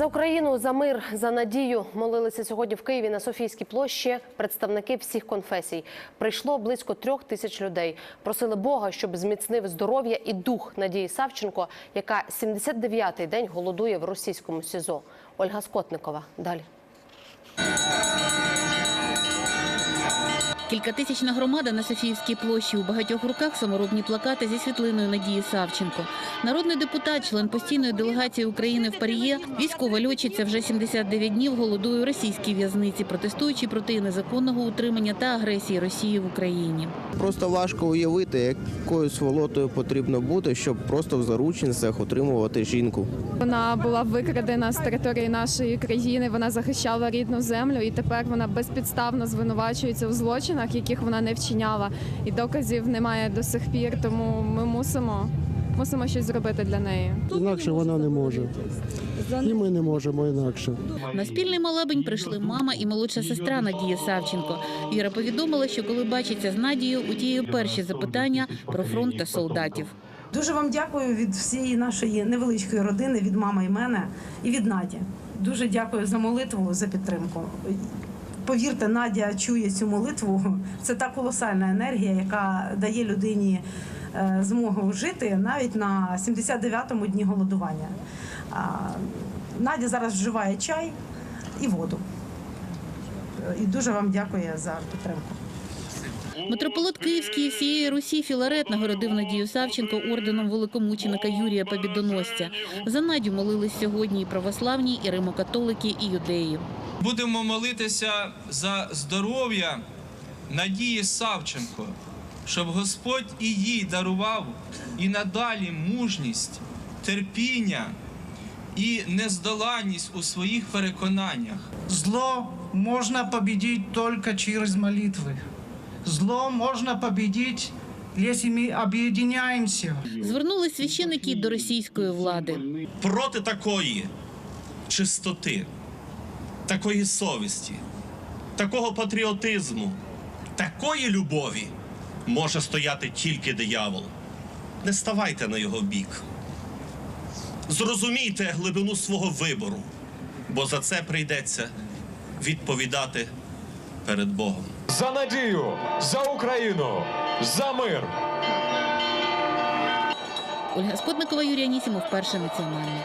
За Україну, за мир, за надію молилися сьогодні в Києві на Софійській площі представники всіх конфесій. Прийшло близько трьох тисяч людей. Просили Бога, щоб зміцнив здоров'я і дух Надії Савченко, яка 79-й день голодує в російському СІЗО. Ольга Скотникова. Далі. Кількатисячна громада на Софіївській площі у багатьох руках саморобні плакати зі світлиною Надії Савченко. Народний депутат, член постійної делегації України в Паріє, військова льотчиця вже 79 днів голодує у російській в'язниці, протестуючи проти незаконного утримання та агресії Росії в Україні. Просто важко уявити, якою сволотою потрібно бути, щоб просто в заручницях утримувати жінку. Вона була викрадена з території нашої країни. Вона захищала рідну землю, і тепер вона безпідставно звинувачується у злочинах, яких вона не вчиняла. І доказів немає до сих пір. Тому ми мусимо, мусимо щось зробити для неї. Інакше вона не може. І ми не можемо інакше. На спільний молебень прийшли мама і молодша сестра Надії Савченко. Віра повідомила, що коли бачиться з Надією, у тієї перші запитання про фронт та солдатів. Дуже вам дякую від всієї нашої невеличкої родини, від мами і мене і від Наді. Дуже дякую за молитву, за підтримку. Повірте, Надя чує цю молитву. Це та колосальна енергія, яка дає людині е, змогу жити навіть на 79-му дні голодування. Надя зараз вживає чай і воду. І дуже вам дякую за підтримку. Митрополит Київський і всієї Русі Філарет нагородив Надію Савченко орденом великомученика Юрія Побідоносця. За Надю молились сьогодні і православні, і римокатолики, і юдеї. Будемо молитися за здоров'я Надії Савченко, щоб Господь і їй дарував і надалі мужність, терпіння і нездоланність у своїх переконаннях. Зло можно победить только через молитвы. Зло можно победить, если мы объединяемся. Звернулись священики до російської влади. проти такої чистоти, такої совісті, такого патріотизму, такої любові може стояти тільки диявол. Не ставайте на його бік. Зрозумійте глибину свого вибору, бо за це прийдеться відповідати перед Богом. За надію, за Україну, за мир. Ольга Скотникова, Юрій Анісімов, перший національний.